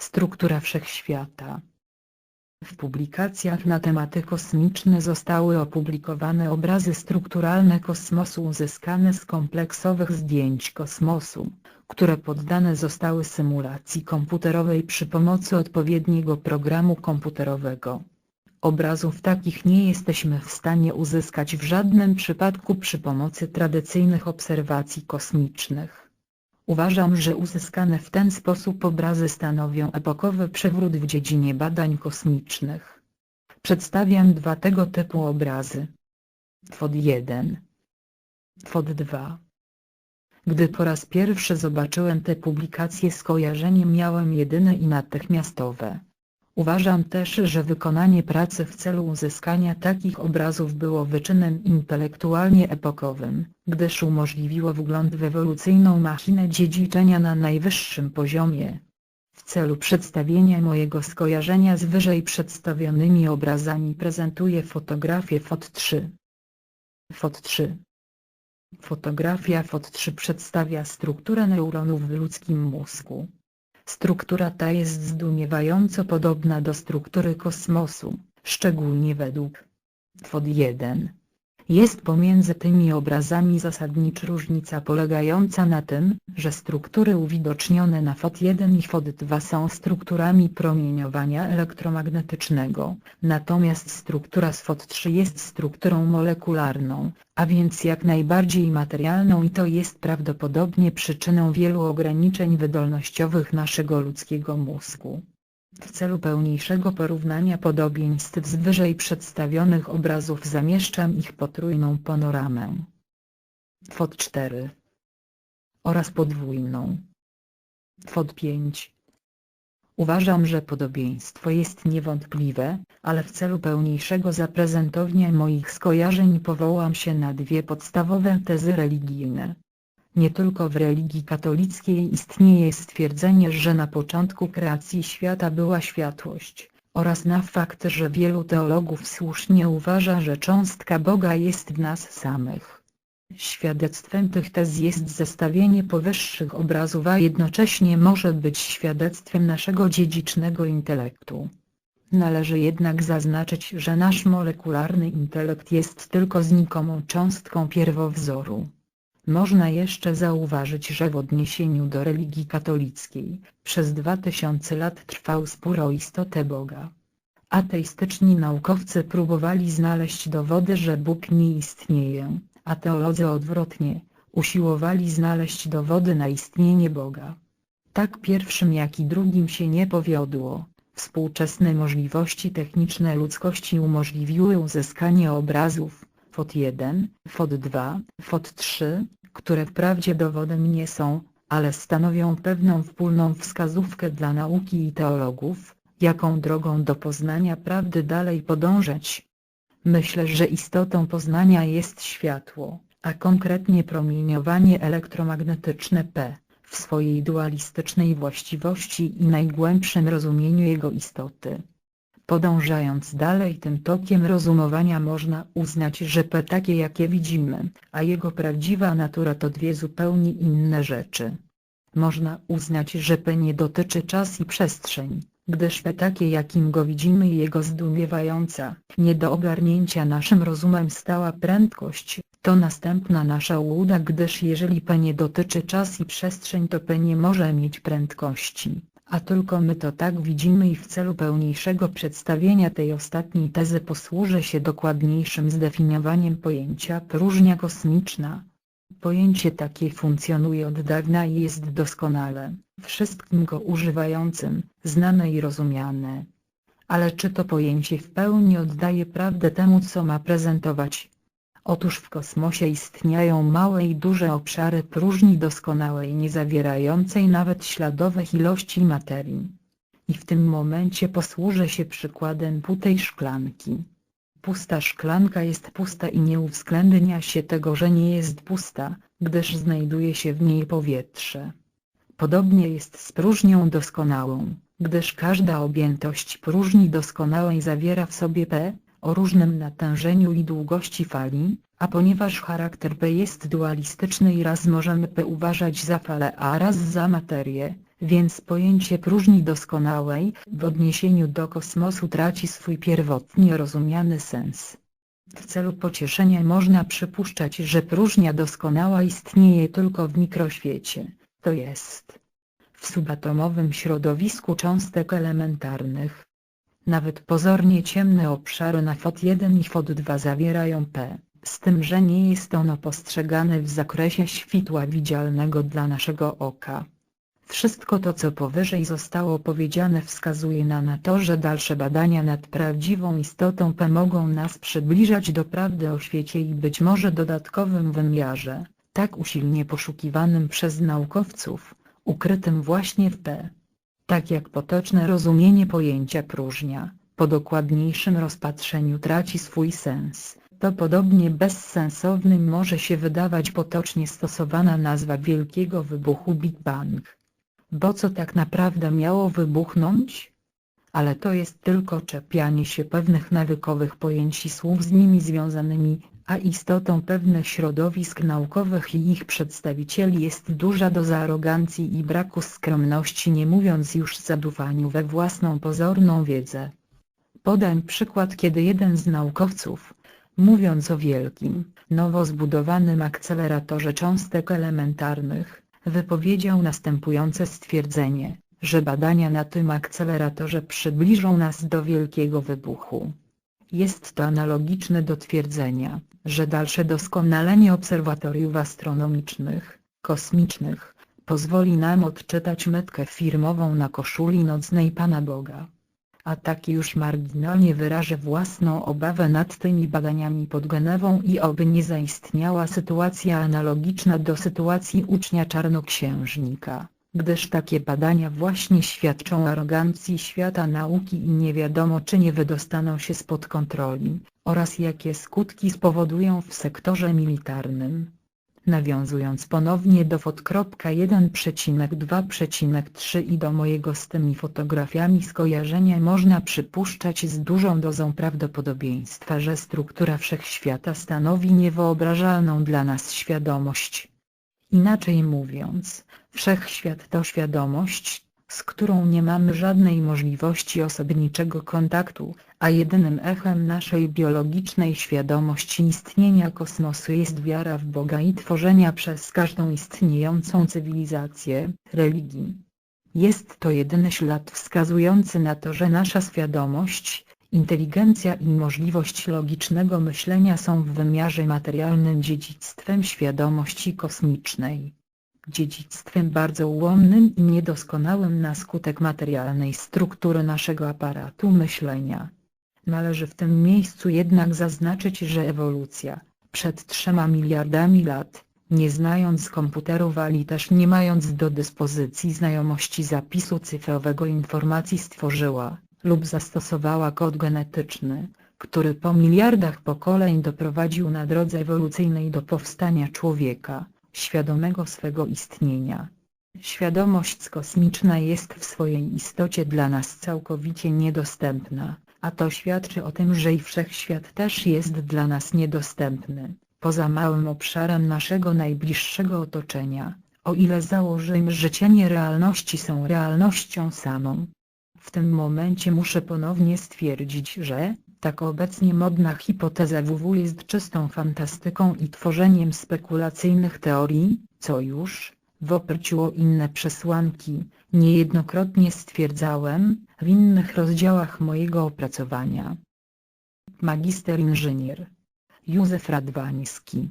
Struktura wszechświata. W publikacjach na tematy kosmiczne zostały opublikowane obrazy strukturalne kosmosu uzyskane z kompleksowych zdjęć kosmosu, które poddane zostały symulacji komputerowej przy pomocy odpowiedniego programu komputerowego. Obrazów takich nie jesteśmy w stanie uzyskać w żadnym przypadku przy pomocy tradycyjnych obserwacji kosmicznych. Uważam, że uzyskane w ten sposób obrazy stanowią epokowy przewrót w dziedzinie badań kosmicznych. Przedstawiam dwa tego typu obrazy. FOD 1 FOD 2 Gdy po raz pierwszy zobaczyłem te publikacje skojarzenie miałem jedyne i natychmiastowe. Uważam też, że wykonanie pracy w celu uzyskania takich obrazów było wyczynem intelektualnie epokowym, gdyż umożliwiło wgląd w ewolucyjną machinę dziedziczenia na najwyższym poziomie. W celu przedstawienia mojego skojarzenia z wyżej przedstawionymi obrazami prezentuję fotografię FOT 3. FOT 3 Fotografia FOT 3 przedstawia strukturę neuronów w ludzkim mózgu. Struktura ta jest zdumiewająco podobna do struktury kosmosu, szczególnie według FOD 1. Jest pomiędzy tymi obrazami zasadnicza różnica polegająca na tym, że struktury uwidocznione na FOD 1 i FOD 2 są strukturami promieniowania elektromagnetycznego, natomiast struktura z FOD 3 jest strukturą molekularną, a więc jak najbardziej materialną i to jest prawdopodobnie przyczyną wielu ograniczeń wydolnościowych naszego ludzkiego mózgu. W celu pełniejszego porównania podobieństw z wyżej przedstawionych obrazów zamieszczam ich potrójną panoramę. FOT 4 oraz podwójną. FOT 5 Uważam, że podobieństwo jest niewątpliwe, ale w celu pełniejszego zaprezentowania moich skojarzeń powołam się na dwie podstawowe tezy religijne. Nie tylko w religii katolickiej istnieje stwierdzenie, że na początku kreacji świata była światłość, oraz na fakt, że wielu teologów słusznie uważa, że cząstka Boga jest w nas samych. Świadectwem tych tez jest zestawienie powyższych obrazów a jednocześnie może być świadectwem naszego dziedzicznego intelektu. Należy jednak zaznaczyć, że nasz molekularny intelekt jest tylko znikomą cząstką pierwowzoru. Można jeszcze zauważyć, że w odniesieniu do religii katolickiej, przez dwa tysiące lat trwał spór o istotę Boga. Ateistyczni naukowcy próbowali znaleźć dowody, że Bóg nie istnieje, a teolodzy odwrotnie, usiłowali znaleźć dowody na istnienie Boga. Tak pierwszym jak i drugim się nie powiodło. Współczesne możliwości techniczne ludzkości umożliwiły uzyskanie obrazów, FOT 1, FOT 2, FOT 3, które wprawdzie dowodem nie są, ale stanowią pewną wspólną wskazówkę dla nauki i teologów, jaką drogą do poznania prawdy dalej podążać. Myślę, że istotą poznania jest światło, a konkretnie promieniowanie elektromagnetyczne P, w swojej dualistycznej właściwości i najgłębszym rozumieniu jego istoty. Podążając dalej tym tokiem rozumowania można uznać, że P takie jakie widzimy, a jego prawdziwa natura to dwie zupełnie inne rzeczy. Można uznać, że P nie dotyczy czas i przestrzeń, gdyż P takie jakim go widzimy i jego zdumiewająca, nie do ogarnięcia naszym rozumem stała prędkość, to następna nasza łuda gdyż jeżeli P nie dotyczy czas i przestrzeń to P nie może mieć prędkości a tylko my to tak widzimy i w celu pełniejszego przedstawienia tej ostatniej tezy posłużę się dokładniejszym zdefiniowaniem pojęcia próżnia kosmiczna. Pojęcie takie funkcjonuje od dawna i jest doskonale, wszystkim go używającym, znane i rozumiane. Ale czy to pojęcie w pełni oddaje prawdę temu co ma prezentować? Otóż w kosmosie istnieją małe i duże obszary próżni doskonałej nie zawierającej nawet śladowych ilości materii. I w tym momencie posłużę się przykładem putej szklanki. Pusta szklanka jest pusta i nie uwzględnia się tego, że nie jest pusta, gdyż znajduje się w niej powietrze. Podobnie jest z próżnią doskonałą, gdyż każda objętość próżni doskonałej zawiera w sobie P, o różnym natężeniu i długości fali, a ponieważ charakter P jest dualistyczny i raz możemy P uważać za falę a raz za materię, więc pojęcie próżni doskonałej w odniesieniu do kosmosu traci swój pierwotnie rozumiany sens. W celu pocieszenia można przypuszczać, że próżnia doskonała istnieje tylko w mikroświecie, to jest w subatomowym środowisku cząstek elementarnych. Nawet pozornie ciemne obszary na FOT1 i FOT2 zawierają P, z tym że nie jest ono postrzegane w zakresie światła widzialnego dla naszego oka. Wszystko to co powyżej zostało powiedziane wskazuje na, na to, że dalsze badania nad prawdziwą istotą P mogą nas przybliżać do prawdy o świecie i być może dodatkowym wymiarze, tak usilnie poszukiwanym przez naukowców, ukrytym właśnie w P. Tak jak potoczne rozumienie pojęcia próżnia, po dokładniejszym rozpatrzeniu traci swój sens, to podobnie bezsensownym może się wydawać potocznie stosowana nazwa wielkiego wybuchu Big Bang. Bo co tak naprawdę miało wybuchnąć? Ale to jest tylko czepianie się pewnych nawykowych pojęć i słów z nimi związanymi, a istotą pewnych środowisk naukowych i ich przedstawicieli jest duża doza arogancji i braku skromności nie mówiąc już zadufaniu we własną pozorną wiedzę. Podam przykład kiedy jeden z naukowców, mówiąc o wielkim, nowo zbudowanym akceleratorze cząstek elementarnych, wypowiedział następujące stwierdzenie, że badania na tym akceleratorze przybliżą nas do wielkiego wybuchu. Jest to analogiczne do twierdzenia, że dalsze doskonalenie obserwatoriów astronomicznych, kosmicznych, pozwoli nam odczytać metkę firmową na koszuli nocnej Pana Boga. A taki już marginalnie wyrażę własną obawę nad tymi badaniami pod Genewą i oby nie zaistniała sytuacja analogiczna do sytuacji ucznia czarnoksiężnika, gdyż takie badania właśnie świadczą arogancji świata nauki i nie wiadomo czy nie wydostaną się spod kontroli, oraz jakie skutki spowodują w sektorze militarnym. Nawiązując ponownie do fot.1.2.3 i do mojego z tymi fotografiami skojarzenia można przypuszczać z dużą dozą prawdopodobieństwa, że struktura wszechświata stanowi niewyobrażalną dla nas świadomość. Inaczej mówiąc, wszechświat to świadomość, z którą nie mamy żadnej możliwości osobniczego kontaktu, a jedynym echem naszej biologicznej świadomości istnienia kosmosu jest wiara w Boga i tworzenia przez każdą istniejącą cywilizację, religii. Jest to jedyny ślad wskazujący na to, że nasza świadomość, inteligencja i możliwość logicznego myślenia są w wymiarze materialnym dziedzictwem świadomości kosmicznej dziedzictwem bardzo ułomnym i niedoskonałym na skutek materialnej struktury naszego aparatu myślenia. Należy w tym miejscu jednak zaznaczyć, że ewolucja, przed trzema miliardami lat, nie znając komputerów ani też nie mając do dyspozycji znajomości zapisu cyfrowego informacji stworzyła, lub zastosowała kod genetyczny, który po miliardach pokoleń doprowadził na drodze ewolucyjnej do powstania człowieka, świadomego swego istnienia. Świadomość kosmiczna jest w swojej istocie dla nas całkowicie niedostępna, a to świadczy o tym, że i wszechświat też jest dla nas niedostępny, poza małym obszarem naszego najbliższego otoczenia, o ile założymy, że cienie realności są realnością samą. W tym momencie muszę ponownie stwierdzić, że, tak obecnie modna hipoteza WW jest czystą fantastyką i tworzeniem spekulacyjnych teorii, co już, w oparciu o inne przesłanki, niejednokrotnie stwierdzałem, w innych rozdziałach mojego opracowania. Magister inżynier Józef Radwański.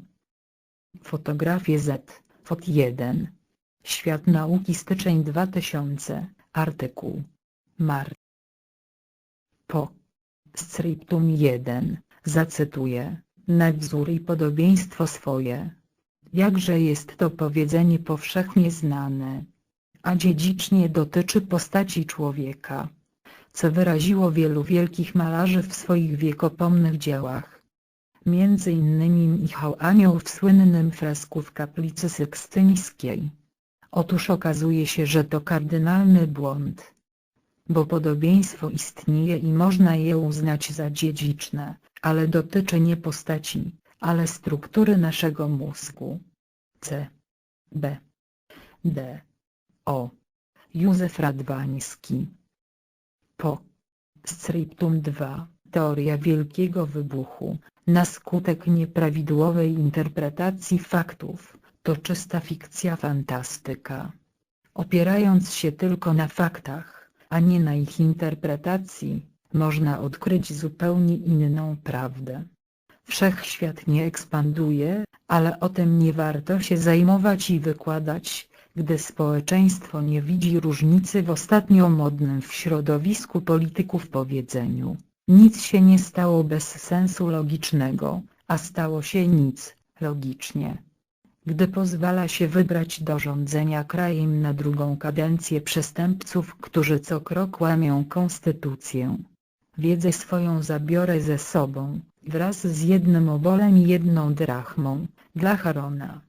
Fotografie Z, Fot 1 Świat Nauki styczeń 2000, artykuł Mar. Po Scriptum 1, zacytuję, na wzór i podobieństwo swoje. Jakże jest to powiedzenie powszechnie znane, a dziedzicznie dotyczy postaci człowieka, co wyraziło wielu wielkich malarzy w swoich wiekopomnych dziełach. Między innymi Michał Anioł w słynnym fresku w kaplicy sykstyńskiej. Otóż okazuje się, że to kardynalny błąd bo podobieństwo istnieje i można je uznać za dziedziczne, ale dotyczy nie postaci, ale struktury naszego mózgu. C. B. D. O. Józef Radwański. Po. Scriptum 2. Teoria Wielkiego Wybuchu, na skutek nieprawidłowej interpretacji faktów, to czysta fikcja fantastyka. Opierając się tylko na faktach, a nie na ich interpretacji, można odkryć zupełnie inną prawdę. Wszechświat nie ekspanduje, ale o tym nie warto się zajmować i wykładać, gdy społeczeństwo nie widzi różnicy w ostatnio modnym w środowisku polityków powiedzeniu. Nic się nie stało bez sensu logicznego, a stało się nic, logicznie. Gdy pozwala się wybrać do rządzenia krajem na drugą kadencję przestępców, którzy co krok łamią konstytucję. Wiedzę swoją zabiorę ze sobą, wraz z jednym obolem i jedną drachmą, dla Harona.